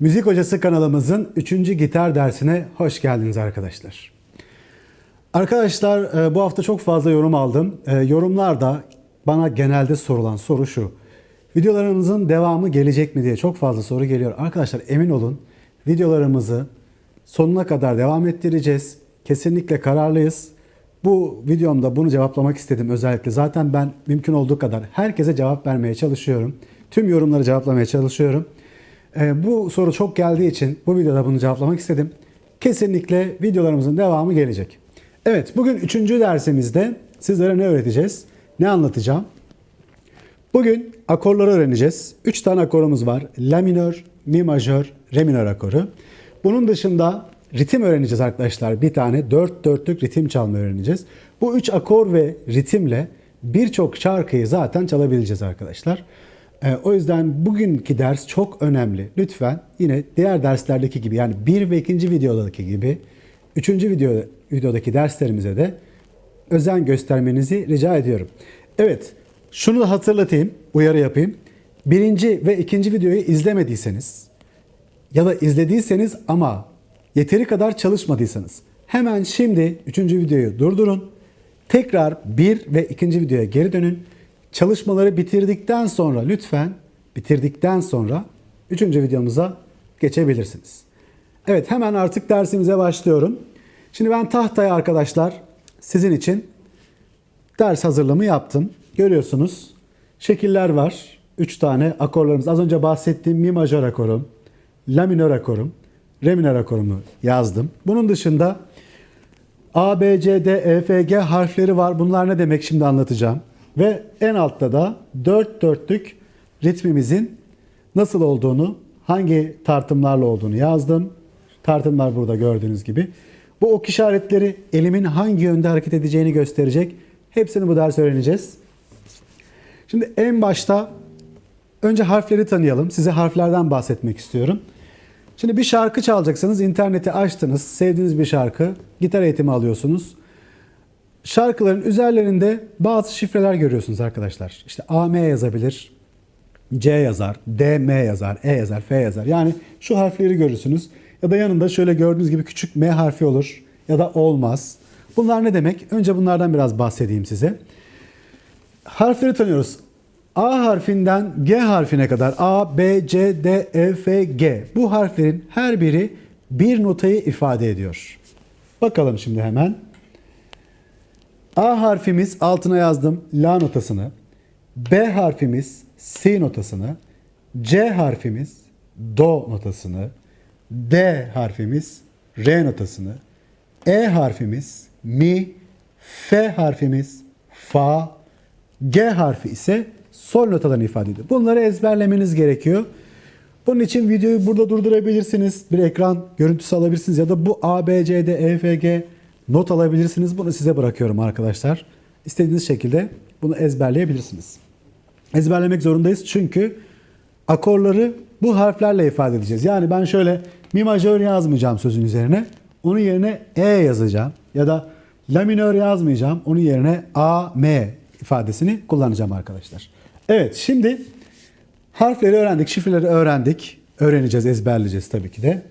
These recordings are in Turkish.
Müzik Hocası kanalımızın 3. gitar dersine hoş geldiniz arkadaşlar. Arkadaşlar e, bu hafta çok fazla yorum aldım. E, Yorumlarda bana genelde sorulan soru şu. Videolarımızın devamı gelecek mi diye çok fazla soru geliyor. Arkadaşlar emin olun videolarımızı sonuna kadar devam ettireceğiz. Kesinlikle kararlıyız. Bu videomda bunu cevaplamak istedim özellikle. Zaten ben mümkün olduğu kadar herkese cevap vermeye çalışıyorum. Tüm yorumları cevaplamaya çalışıyorum. Ee, bu soru çok geldiği için bu videoda bunu cevaplamak istedim. Kesinlikle videolarımızın devamı gelecek. Evet bugün üçüncü dersimizde sizlere ne öğreteceğiz? Ne anlatacağım? Bugün akorları öğreneceğiz. Üç tane akorumuz var. La minör, mi majör, re minör akoru. Bunun dışında ritim öğreneceğiz arkadaşlar. Bir tane dört dörtlük ritim çalma öğreneceğiz. Bu üç akor ve ritimle birçok şarkıyı zaten çalabileceğiz arkadaşlar. Ee, o yüzden bugünkü ders çok önemli. Lütfen yine diğer derslerdeki gibi yani bir ve ikinci videodaki gibi üçüncü video, videodaki derslerimize de özen göstermenizi rica ediyorum. Evet, şunu da hatırlatayım, uyarı yapayım. Birinci ve ikinci videoyu izlemediyseniz ya da izlediyseniz ama yeteri kadar çalışmadıysanız hemen şimdi üçüncü videoyu durdurun. Tekrar bir ve ikinci videoya geri dönün. Çalışmaları bitirdikten sonra lütfen bitirdikten sonra üçüncü videomuza geçebilirsiniz. Evet hemen artık dersimize başlıyorum. Şimdi ben tahtaya arkadaşlar sizin için ders hazırlığımı yaptım. Görüyorsunuz şekiller var. 3 tane akorlarımız. Az önce bahsettiğim mi majör akorum, la minör akorum, re minör akorumu yazdım. Bunun dışında A, B, C, D, E, F, G harfleri var. Bunlar ne demek şimdi anlatacağım. Ve en altta da dört dörtlük ritmimizin nasıl olduğunu, hangi tartımlarla olduğunu yazdım. Tartımlar burada gördüğünüz gibi. Bu ok işaretleri elimin hangi yönde hareket edeceğini gösterecek. Hepsini bu ders öğreneceğiz. Şimdi en başta önce harfleri tanıyalım. Size harflerden bahsetmek istiyorum. Şimdi bir şarkı çalacaksınız, interneti açtınız, sevdiğiniz bir şarkı, gitar eğitimi alıyorsunuz. Şarkıların üzerlerinde bazı şifreler görüyorsunuz arkadaşlar. İşte AM yazabilir, C yazar, D, M yazar, E yazar, F yazar. Yani şu harfleri görürsünüz. Ya da yanında şöyle gördüğünüz gibi küçük M harfi olur ya da olmaz. Bunlar ne demek? Önce bunlardan biraz bahsedeyim size. Harfleri tanıyoruz. A harfinden G harfine kadar A, B, C, D, E, F, G. Bu harflerin her biri bir notayı ifade ediyor. Bakalım şimdi hemen. A harfimiz altına yazdım La notasını. B harfimiz Si notasını. C harfimiz Do notasını. D harfimiz Re notasını. E harfimiz Mi. F harfimiz Fa. G harfi ise sol notalarını ifade ediyor. Bunları ezberlemeniz gerekiyor. Bunun için videoyu burada durdurabilirsiniz. Bir ekran görüntüsü alabilirsiniz ya da bu A, B, C, D, E, F, G not alabilirsiniz. Bunu size bırakıyorum arkadaşlar. İstediğiniz şekilde bunu ezberleyebilirsiniz. Ezberlemek zorundayız çünkü akorları bu harflerle ifade edeceğiz. Yani ben şöyle mi majör yazmayacağım sözün üzerine. Onun yerine E yazacağım. Ya da la minör yazmayacağım. Onun yerine A, M ifadesini kullanacağım arkadaşlar. Evet şimdi harfleri öğrendik, şifreleri öğrendik. Öğreneceğiz, ezberleyeceğiz tabii ki de.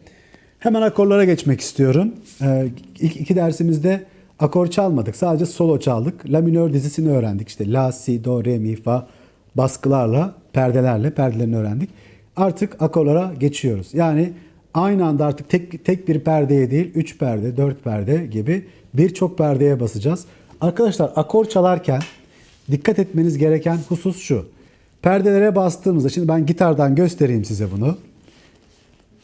Hemen akorlara geçmek istiyorum. Ee, iki dersimizde akor çalmadık. Sadece solo çaldık. La minör dizisini öğrendik. İşte la, si, do, re, mi, fa baskılarla, perdelerle perdelerini öğrendik. Artık akorlara geçiyoruz. Yani aynı anda artık tek tek bir perdeye değil, 3 perde, 4 perde gibi birçok perdeye basacağız. Arkadaşlar akor çalarken dikkat etmeniz gereken husus şu. Perdelere bastığımızda, şimdi ben gitardan göstereyim size bunu.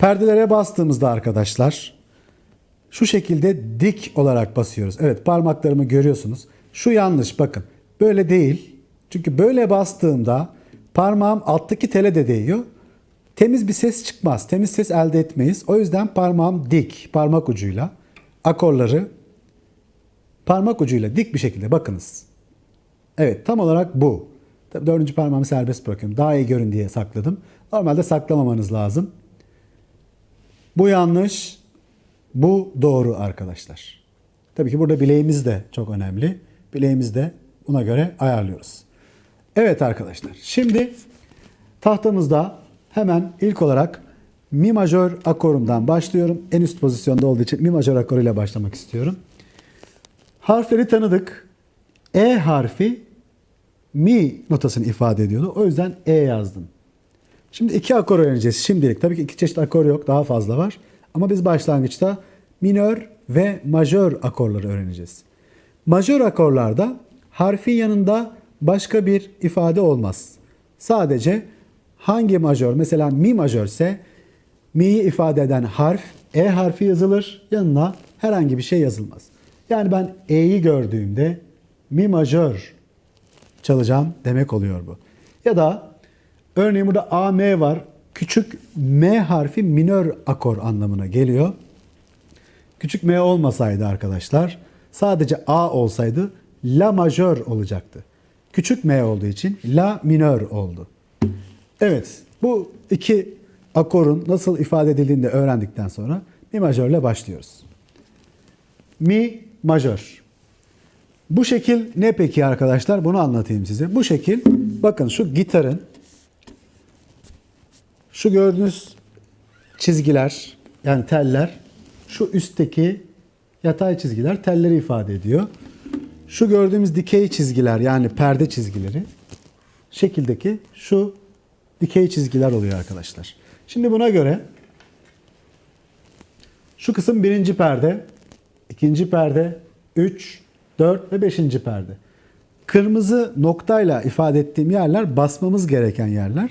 Perdelere bastığımızda arkadaşlar şu şekilde dik olarak basıyoruz. Evet parmaklarımı görüyorsunuz. Şu yanlış bakın. Böyle değil. Çünkü böyle bastığımda parmağım alttaki tele de değiyor. Temiz bir ses çıkmaz. Temiz ses elde etmeyiz. O yüzden parmağım dik parmak ucuyla akorları parmak ucuyla dik bir şekilde bakınız. Evet tam olarak bu. Tabii dördüncü parmağımı serbest bırakıyorum. Daha iyi görün diye sakladım. Normalde saklamamanız lazım. Bu yanlış. Bu doğru arkadaşlar. Tabii ki burada bileğimiz de çok önemli. Bileğimizi de buna göre ayarlıyoruz. Evet arkadaşlar. Şimdi tahtamızda hemen ilk olarak mi majör akorumdan başlıyorum. En üst pozisyonda olduğu için mi majör akoruyla başlamak istiyorum. Harfleri tanıdık. E harfi mi notasını ifade ediyordu. O yüzden E yazdım. Şimdi iki akor öğreneceğiz şimdilik. Tabii ki iki çeşit akor yok. Daha fazla var. Ama biz başlangıçta minör ve majör akorları öğreneceğiz. Majör akorlarda harfin yanında başka bir ifade olmaz. Sadece hangi majör mesela mi majörse mi'yi ifade eden harf e harfi yazılır. Yanına herhangi bir şey yazılmaz. Yani ben e'yi gördüğümde mi majör çalacağım demek oluyor bu. Ya da örneğin burada A, M var. Küçük M harfi minör akor anlamına geliyor. Küçük M olmasaydı arkadaşlar sadece A olsaydı La majör olacaktı. Küçük M olduğu için La minör oldu. Evet bu iki akorun nasıl ifade edildiğini de öğrendikten sonra Mi majörle başlıyoruz. Mi majör. Bu şekil ne peki arkadaşlar? Bunu anlatayım size. Bu şekil bakın şu gitarın şu gördüğünüz çizgiler yani teller şu üstteki yatay çizgiler telleri ifade ediyor. Şu gördüğümüz dikey çizgiler yani perde çizgileri şekildeki şu dikey çizgiler oluyor arkadaşlar. Şimdi buna göre şu kısım birinci perde, ikinci perde, 3, 4 ve 5. perde. Kırmızı noktayla ifade ettiğim yerler basmamız gereken yerler.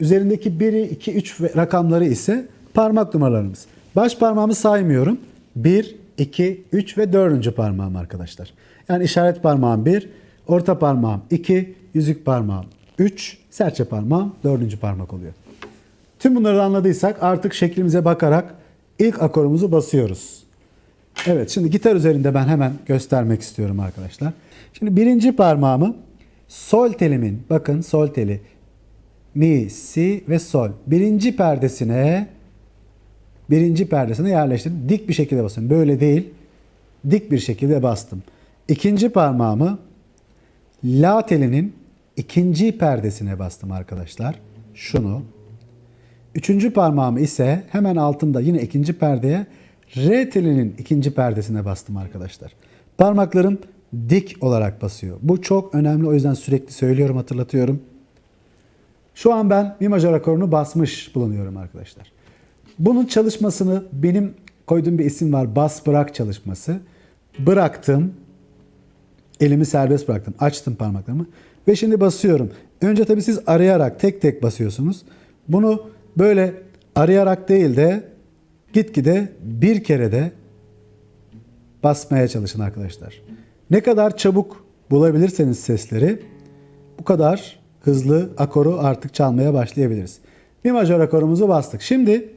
Üzerindeki 1, 2, 3 ve rakamları ise parmak numaralarımız. Baş parmağımı saymıyorum. 1, 2, 3 ve 4. parmağım arkadaşlar. Yani işaret parmağım 1, orta parmağım 2, yüzük parmağım 3, serçe parmağım 4. parmak oluyor. Tüm bunları anladıysak artık şeklimize bakarak ilk akorumuzu basıyoruz. Evet şimdi gitar üzerinde ben hemen göstermek istiyorum arkadaşlar. Şimdi birinci parmağımı sol telimin bakın sol teli mi, si ve sol. Birinci perdesine birinci perdesine yerleştirdim. Dik bir şekilde basıyorum. Böyle değil. Dik bir şekilde bastım. İkinci parmağımı la telinin ikinci perdesine bastım arkadaşlar. Şunu. Üçüncü parmağımı ise hemen altında yine ikinci perdeye R telinin ikinci perdesine bastım arkadaşlar. Parmaklarım dik olarak basıyor. Bu çok önemli o yüzden sürekli söylüyorum hatırlatıyorum. Şu an ben mi majör akorunu basmış bulunuyorum arkadaşlar. Bunun çalışmasını benim koyduğum bir isim var. Bas bırak çalışması. Bıraktım. Elimi serbest bıraktım. Açtım parmaklarımı. Ve şimdi basıyorum. Önce tabii siz arayarak tek tek basıyorsunuz. Bunu böyle arayarak değil de gitgide bir kere de basmaya çalışın arkadaşlar. Ne kadar çabuk bulabilirseniz sesleri bu kadar hızlı akoru artık çalmaya başlayabiliriz. Mi majör akorumuzu bastık. Şimdi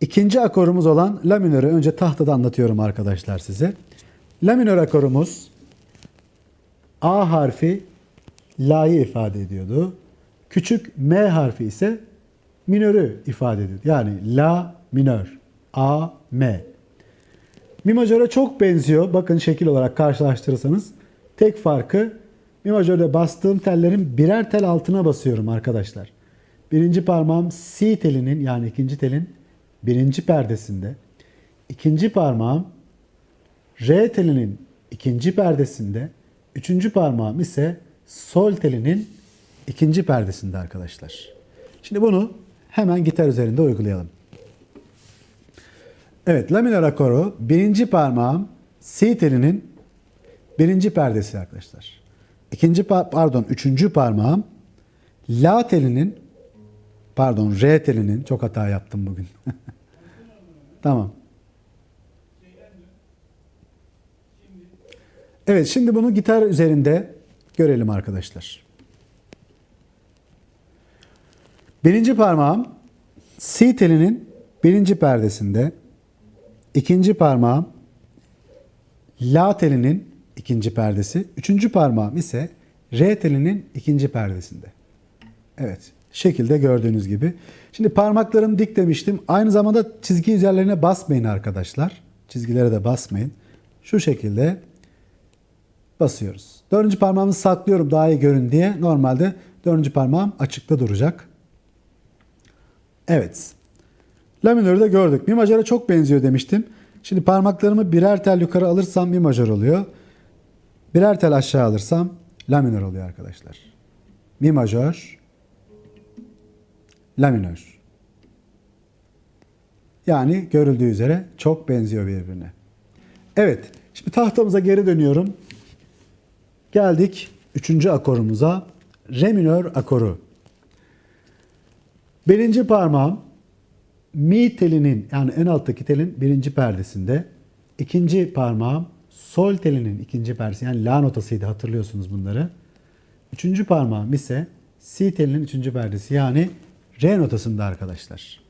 ikinci akorumuz olan la minörü önce tahtada anlatıyorum arkadaşlar size. La minör akorumuz A harfi la'yı ifade ediyordu. Küçük M harfi ise minörü ifade ediyor. Yani la minör. A, M. Mi majöre çok benziyor. Bakın şekil olarak karşılaştırırsanız. Tek farkı mi majörde bastığım tellerin birer tel altına basıyorum arkadaşlar. Birinci parmağım si telinin yani ikinci telin birinci perdesinde. İkinci parmağım re telinin ikinci perdesinde. Üçüncü parmağım ise sol telinin ikinci perdesinde arkadaşlar. Şimdi bunu hemen gitar üzerinde uygulayalım. Evet, la minör akoru birinci parmağım si telinin birinci perdesi arkadaşlar. İkinci pardon üçüncü parmağım la telinin pardon re telinin çok hata yaptım bugün. tamam. Evet şimdi bunu gitar üzerinde görelim arkadaşlar. Birinci parmağım si telinin birinci perdesinde. İkinci parmağım La telinin ikinci perdesi. Üçüncü parmağım ise Re telinin ikinci perdesinde. Evet. Şekilde gördüğünüz gibi. Şimdi parmaklarım dik demiştim. Aynı zamanda çizgi üzerlerine basmayın arkadaşlar. Çizgilere de basmayın. Şu şekilde basıyoruz. Dördüncü parmağımı saklıyorum daha iyi görün diye. Normalde dördüncü parmağım açıkta duracak. Evet. La minörü de gördük. Mi majöre çok benziyor demiştim. Şimdi parmaklarımı birer tel yukarı alırsam mi majör oluyor. Birer tel aşağı alırsam la minör oluyor arkadaşlar. Mi majör, la minör. Yani görüldüğü üzere çok benziyor birbirine. Evet, şimdi tahtamıza geri dönüyorum. Geldik üçüncü akorumuza. Re minör akoru. Birinci parmağım mi telinin yani en alttaki telin birinci perdesinde. İkinci parmağım sol telinin ikinci perdesi yani la notasıydı hatırlıyorsunuz bunları. Üçüncü parmağım ise si telinin üçüncü perdesi yani re notasında arkadaşlar.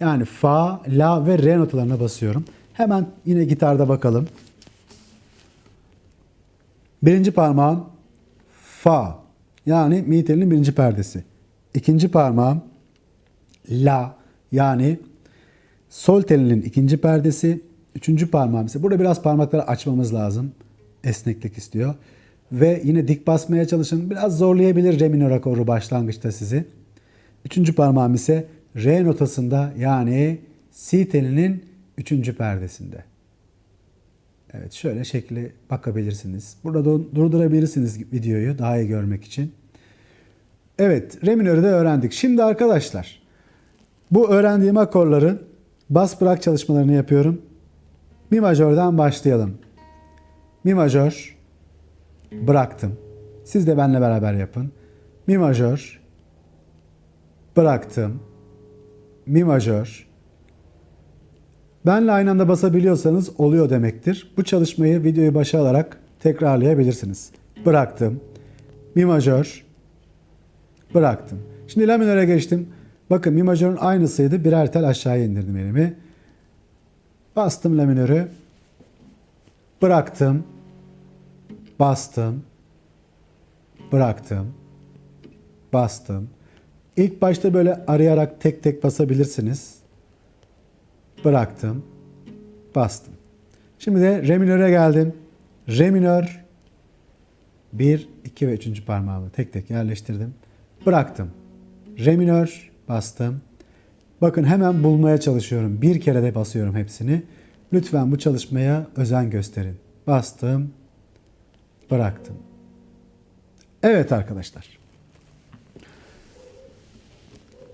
Yani fa, la ve re notalarına basıyorum. Hemen yine gitarda bakalım. Birinci parmağım fa yani mi telinin birinci perdesi. İkinci parmağım la yani sol telinin ikinci perdesi. Üçüncü parmağım ise burada biraz parmakları açmamız lazım. Esneklik istiyor. Ve yine dik basmaya çalışın. Biraz zorlayabilir re minör akoru başlangıçta sizi. Üçüncü parmağım ise re notasında yani si telinin üçüncü perdesinde. Evet şöyle şekli bakabilirsiniz. Burada da durdurabilirsiniz videoyu daha iyi görmek için. Evet re minörü de öğrendik. Şimdi arkadaşlar bu öğrendiğim akorların bas bırak çalışmalarını yapıyorum. Mi majörden başlayalım. Mi majör bıraktım. Siz de benimle beraber yapın. Mi majör bıraktım. Mi majör Benle aynı anda basabiliyorsanız oluyor demektir. Bu çalışmayı videoyu başa alarak tekrarlayabilirsiniz. Bıraktım. Mi majör. Bıraktım. Şimdi la minöre geçtim. Bakın mi majörün aynısıydı. Birer tel aşağıya indirdim elimi. Bastım la minörü. Bıraktım. Bastım. Bıraktım. Bastım. İlk başta böyle arayarak tek tek basabilirsiniz bıraktım, bastım. Şimdi de re minöre geldim. Re minör 1, 2 ve 3. parmağımı tek tek yerleştirdim. Bıraktım. Re minör bastım. Bakın hemen bulmaya çalışıyorum. Bir kere de basıyorum hepsini. Lütfen bu çalışmaya özen gösterin. Bastım. Bıraktım. Evet arkadaşlar.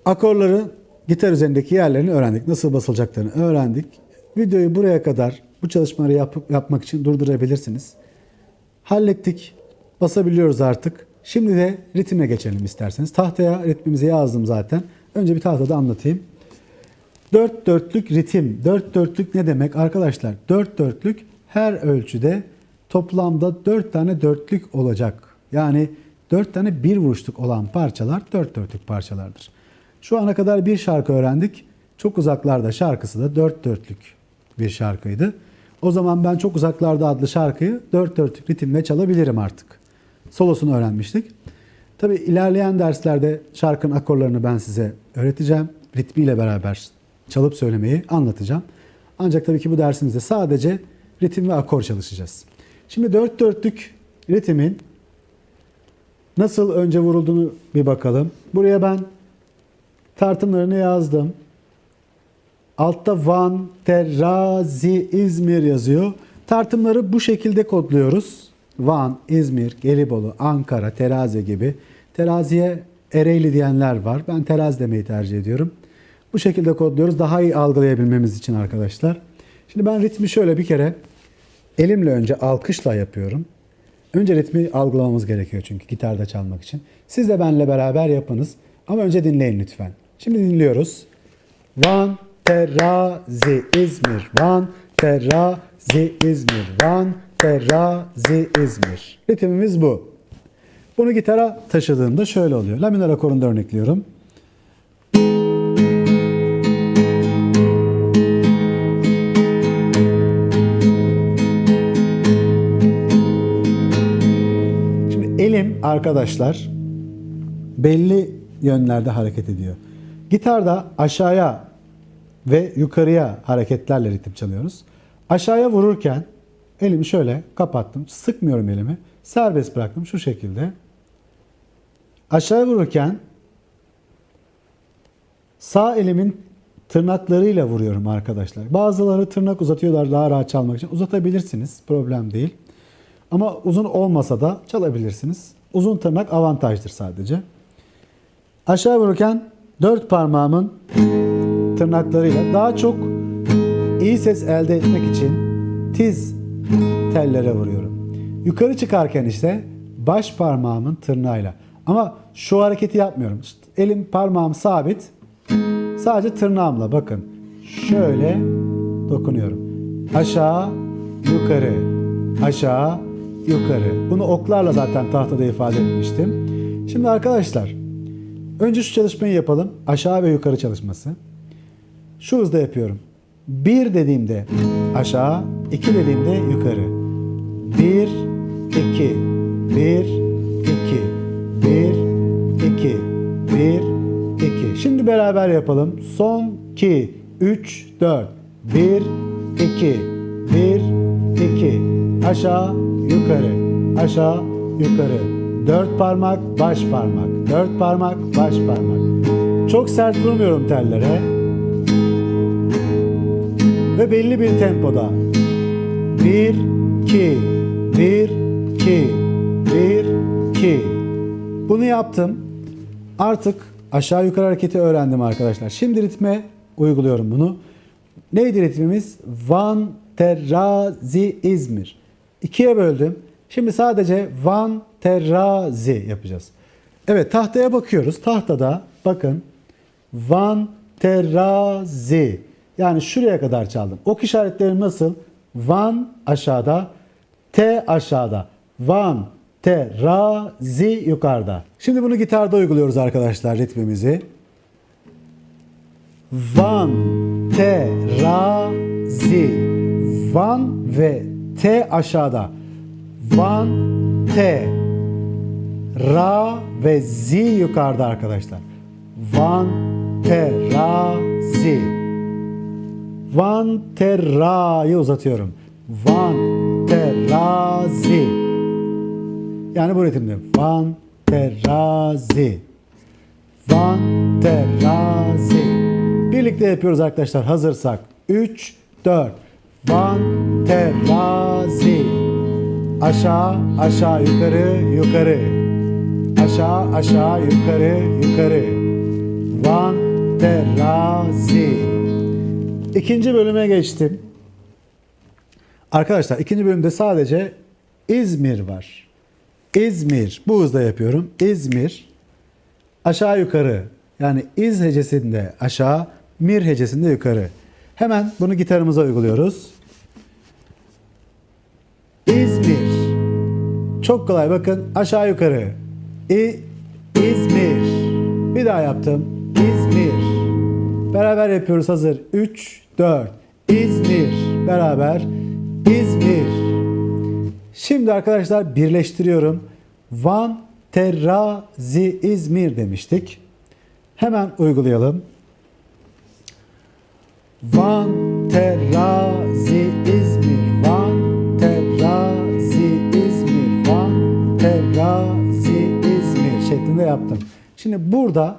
Akorları gitar üzerindeki yerlerini öğrendik. Nasıl basılacaklarını öğrendik. Videoyu buraya kadar bu çalışmaları yap yapmak için durdurabilirsiniz. Hallettik. Basabiliyoruz artık. Şimdi de ritme geçelim isterseniz. Tahtaya ritmimizi yazdım zaten. Önce bir tahtada anlatayım. Dört dörtlük ritim. Dört dörtlük ne demek arkadaşlar? Dört dörtlük her ölçüde toplamda dört tane dörtlük olacak. Yani dört tane bir vuruşluk olan parçalar dört dörtlük parçalardır. Şu ana kadar bir şarkı öğrendik. Çok uzaklarda şarkısı da dört dörtlük bir şarkıydı. O zaman ben Çok Uzaklarda adlı şarkıyı dört dörtlük ritimle çalabilirim artık. Solosunu öğrenmiştik. Tabi ilerleyen derslerde şarkının akorlarını ben size öğreteceğim. Ritmiyle beraber çalıp söylemeyi anlatacağım. Ancak tabii ki bu dersimizde sadece ritim ve akor çalışacağız. Şimdi dört dörtlük ritmin nasıl önce vurulduğunu bir bakalım. Buraya ben tartımlarını yazdım. Altta Van, Terazi, İzmir yazıyor. Tartımları bu şekilde kodluyoruz. Van, İzmir, Gelibolu, Ankara, Terazi gibi. Teraziye Ereğli diyenler var. Ben terazi demeyi tercih ediyorum. Bu şekilde kodluyoruz. Daha iyi algılayabilmemiz için arkadaşlar. Şimdi ben ritmi şöyle bir kere elimle önce alkışla yapıyorum. Önce ritmi algılamamız gerekiyor çünkü gitarda çalmak için. Siz de benle beraber yapınız. Ama önce dinleyin lütfen. Şimdi dinliyoruz. Van, terazi, İzmir. Van, terazi, İzmir. Van, terazi, İzmir. Ritimimiz bu. Bunu gitara taşıdığımda şöyle oluyor. La minör akorunda örnekliyorum. Arkadaşlar belli yönlerde hareket ediyor. Gitarda aşağıya ve yukarıya hareketlerle ritim çalıyoruz. Aşağıya vururken elimi şöyle kapattım. Sıkmıyorum elimi. Serbest bıraktım şu şekilde. Aşağıya vururken sağ elimin tırnaklarıyla vuruyorum arkadaşlar. Bazıları tırnak uzatıyorlar daha rahat çalmak için. Uzatabilirsiniz. Problem değil. Ama uzun olmasa da çalabilirsiniz. Uzun tırnak avantajdır sadece. Aşağı vururken dört parmağımın tırnaklarıyla daha çok iyi ses elde etmek için tiz tellere vuruyorum. Yukarı çıkarken işte baş parmağımın tırnağıyla. Ama şu hareketi yapmıyorum. İşte elim parmağım sabit. Sadece tırnağımla bakın. Şöyle dokunuyorum. Aşağı, yukarı, aşağı, yukarı. Bunu oklarla zaten tahtada ifade etmiştim. Şimdi arkadaşlar, önce şu çalışmayı yapalım. Aşağı ve yukarı çalışması. Şu hızda yapıyorum. Bir dediğimde aşağı, iki dediğimde yukarı. Bir, iki, bir, iki, bir, iki, bir, iki. Şimdi beraber yapalım. Son, iki, üç, dört. Bir, iki, bir, iki. Aşağı, yukarı, aşağı, yukarı. Dört parmak, baş parmak. Dört parmak, baş parmak. Çok sert vurmuyorum tellere ve belli bir tempoda. 1 2 1 2 1 2 Bunu yaptım. Artık aşağı yukarı hareketi öğrendim arkadaşlar. Şimdi ritme uyguluyorum bunu. Neydi ritmimiz? Van Terazi İzmir. İkiye böldüm. Şimdi sadece Van Terazi yapacağız. Evet tahtaya bakıyoruz. Tahtada bakın Van terazi. Yani şuraya kadar çaldım. Ok işaretlerim nasıl? Van aşağıda, T aşağıda. Van, terazi yukarıda. Şimdi bunu gitarda uyguluyoruz arkadaşlar ritmimizi. Van, terazi. Van ve T aşağıda. Van, T. Ra ve Z yukarıda arkadaşlar. Van terazi. Van tera'yı uzatıyorum. Van terazi. Yani bu ritimde. Van terazi. Van terazi. Birlikte yapıyoruz arkadaşlar hazırsak. 3 4 Van terazi. Aşağı aşağı yukarı yukarı. Aşağı aşağı yukarı yukarı. Van terazi. İkinci bölüme geçtim. Arkadaşlar ikinci bölümde sadece İzmir var. İzmir. Bu hızda yapıyorum. İzmir. Aşağı yukarı. Yani iz hecesinde aşağı, mir hecesinde yukarı. Hemen bunu gitarımıza uyguluyoruz. İzmir. Çok kolay bakın aşağı yukarı. İ, İzmir. Bir daha yaptım. İzmir. Beraber yapıyoruz hazır. 3, 4. İzmir. Beraber. İzmir. Şimdi arkadaşlar birleştiriyorum. Van, Terazi, İzmir demiştik. Hemen uygulayalım. Van, Terazi, yaptım. Şimdi burada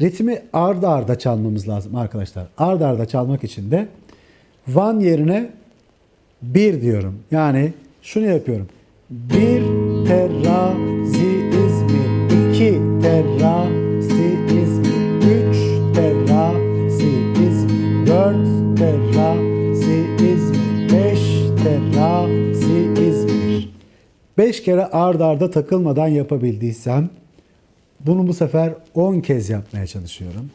ritmi arda arda çalmamız lazım arkadaşlar. Arda arda çalmak için de Van yerine bir diyorum. Yani şunu yapıyorum. Bir terazi İzmir, iki terazi İzmir, üç terazi İzmir, dört terazi İzmir, beş terazi İzmir. Beş kere ard arda takılmadan yapabildiysem bunu bu sefer 10 kez yapmaya çalışıyorum.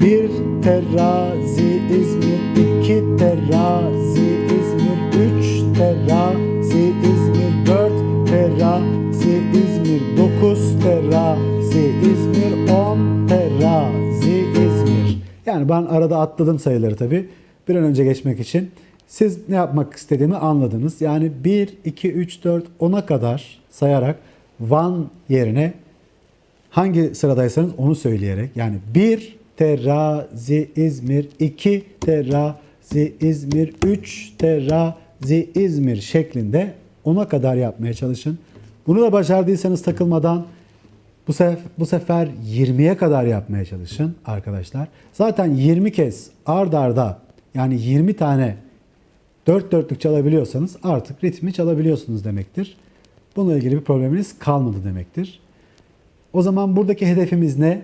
Bir terazi İzmir, iki terazi İzmir, üç terazi İzmir, dört terazi İzmir, dokuz terazi İzmir, on terazi İzmir. Yani ben arada atladım sayıları tabii. Bir an önce geçmek için. Siz ne yapmak istediğimi anladınız. Yani 1, 2, 3, 4, 10'a kadar sayarak Van yerine hangi sıradaysanız onu söyleyerek yani 1 terazi İzmir, 2 terazi İzmir, 3 terazi İzmir şeklinde ona kadar yapmaya çalışın. Bunu da başardıysanız takılmadan Bu sefer, bu sefer 20'ye kadar yapmaya çalışın arkadaşlar. Zaten 20 kez ard arda yani 20 tane dört dörtlük çalabiliyorsanız artık ritmi çalabiliyorsunuz demektir. Bununla ilgili bir probleminiz kalmadı demektir. O zaman buradaki hedefimiz ne?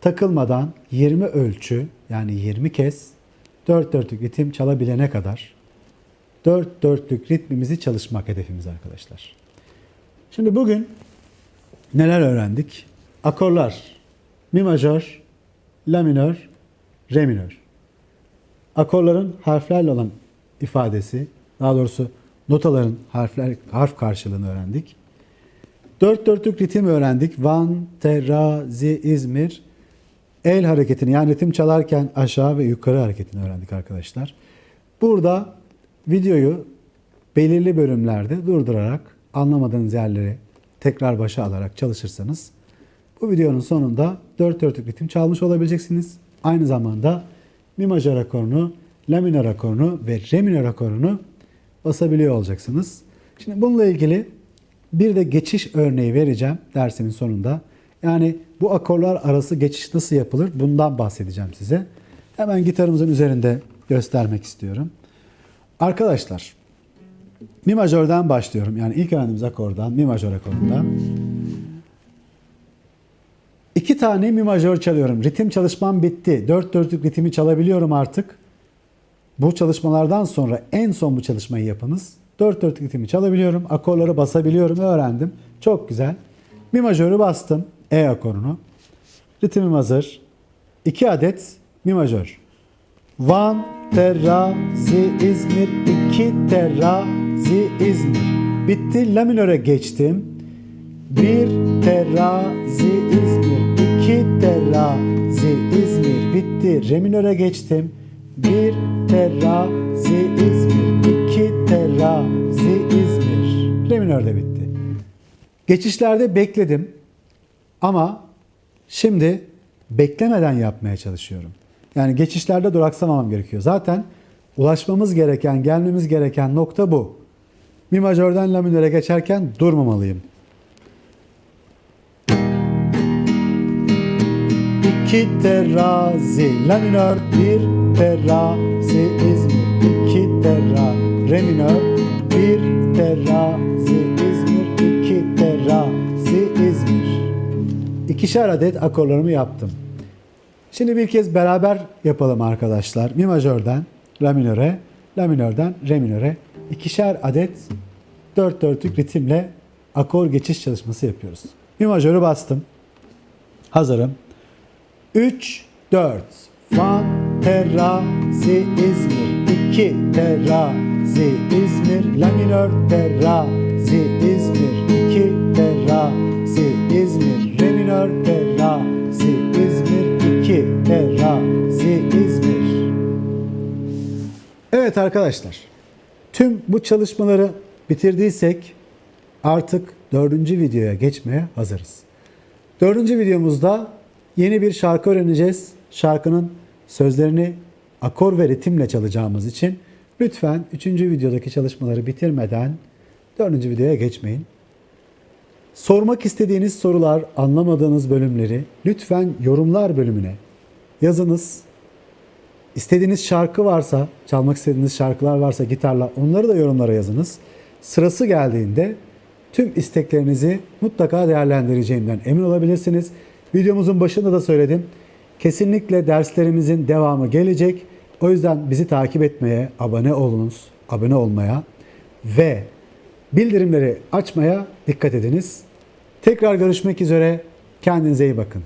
Takılmadan 20 ölçü yani 20 kez 4 dörtlük ritim çalabilene kadar 4 dörtlük ritmimizi çalışmak hedefimiz arkadaşlar. Şimdi bugün neler öğrendik? Akorlar. Mi majör, la minör, re minör. Akorların harflerle olan ifadesi, daha doğrusu notaların harfler harf karşılığını öğrendik. Dört dörtlük ritim öğrendik. Van, terazi, İzmir. El hareketini yani ritim çalarken aşağı ve yukarı hareketini öğrendik arkadaşlar. Burada videoyu belirli bölümlerde durdurarak anlamadığınız yerleri tekrar başa alarak çalışırsanız bu videonun sonunda dört dörtlük ritim çalmış olabileceksiniz. Aynı zamanda mi majör akorunu, la minör akorunu ve re minör akorunu basabiliyor olacaksınız. Şimdi bununla ilgili bir de geçiş örneği vereceğim dersimin sonunda. Yani bu akorlar arası geçiş nasıl yapılır bundan bahsedeceğim size. Hemen gitarımızın üzerinde göstermek istiyorum. Arkadaşlar mi majörden başlıyorum. Yani ilk öğrendiğimiz akordan, mi majör akorundan. İki tane mi majör çalıyorum. Ritim çalışmam bitti. Dört dörtlük ritmi çalabiliyorum artık. Bu çalışmalardan sonra en son bu çalışmayı yapınız. Dört dörtlük ritmi çalabiliyorum. Akorları basabiliyorum. Öğrendim. Çok güzel. Mi majörü bastım. E akorunu. Ritimim hazır. İki adet mi majör. Van, terazi, İzmir. iki terazi, İzmir. Bitti. La minöre geçtim. Bir terazi, İzmir. iki terazi, İzmir. Bitti. Re minöre geçtim. Bir terazi, İzmir. Terazi, İzmir. Re minör de bitti. Geçişlerde bekledim. Ama şimdi beklemeden yapmaya çalışıyorum. Yani geçişlerde duraksamamam gerekiyor. Zaten ulaşmamız gereken, gelmemiz gereken nokta bu. Mi majörden la minöre geçerken durmamalıyım. İki terazi, la minör, bir terazi, İzmir. İki tera, re minör, bir terazi, İzmir. İki terazi, İzmir. İkişer adet akorlarımı yaptım. Şimdi bir kez beraber yapalım arkadaşlar. Mi majörden la minöre, la minörden re minöre. İkişer adet dört dörtlük ritimle akor geçiş çalışması yapıyoruz. Mi majörü bastım. Hazırım. 3, 4. Fan, terazi, İzmir. 2, terazi, İzmir. La minör, terazi, İzmir. 2, terazi, İzmir. Re minör, terazi, İzmir. 2, terazi, İzmir. Evet arkadaşlar. Tüm bu çalışmaları bitirdiysek artık dördüncü videoya geçmeye hazırız. Dördüncü videomuzda yeni bir şarkı öğreneceğiz. Şarkının sözlerini akor ve ritimle çalacağımız için lütfen üçüncü videodaki çalışmaları bitirmeden dördüncü videoya geçmeyin. Sormak istediğiniz sorular, anlamadığınız bölümleri lütfen yorumlar bölümüne yazınız. İstediğiniz şarkı varsa, çalmak istediğiniz şarkılar varsa gitarla onları da yorumlara yazınız. Sırası geldiğinde tüm isteklerinizi mutlaka değerlendireceğimden emin olabilirsiniz. Videomuzun başında da söyledim. Kesinlikle derslerimizin devamı gelecek. O yüzden bizi takip etmeye, abone olunuz, abone olmaya ve bildirimleri açmaya dikkat ediniz. Tekrar görüşmek üzere. Kendinize iyi bakın.